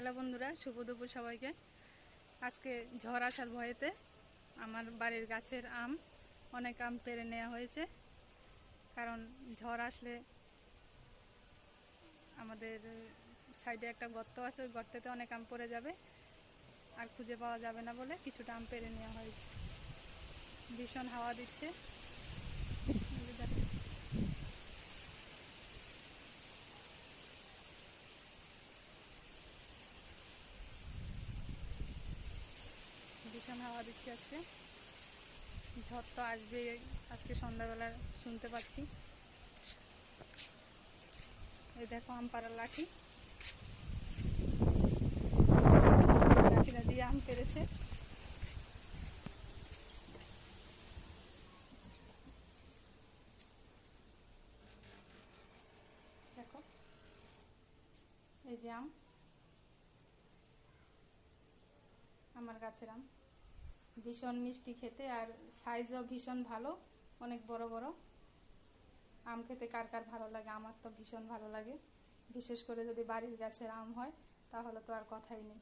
Hello বন্ধুরা, শুভ দুপুর সবাইকে। আজকে ঝড় আসার ভয়েতে আমার বাড়ির গাছের আম, অনেক আম পেরে নেওয়া হয়েছে। কারণ ঝড় আসলে আমাদের সাইডে একটা গর্ত আছে, ওই গর্তেতে অনেক আম পড়ে যাবে। আর খুঁজে পাওয়া যাবে না বলে কিছুটা আম পেরে নেওয়া হয়েছে। ভীষণ হাওয়া দিচ্ছে এই যে দেখো। ভীষণ হাওয়া দিচ্ছে আজকে। ঝড় তো আসবে আজকে সন্ধ্যাবেলা শুনতে পাচ্ছি। এই দেখো আম পাড়ার লাঠি। লাঠিটা দিয়ে আম পেরেছে দেখো, এই যে আম। আমার গাছের আম। ভীষণ মিষ্টি খেতে আর সাইজও ভীষণ ভালো, অনেক বড় বড়। আম খেতে কার কার ভালো লাগে? আমার তো ভীষণ ভালো লাগে। বিশেষ করে যদি বাড়ির গাছের আম হয়, তাহলে তো আর কথাই নেই।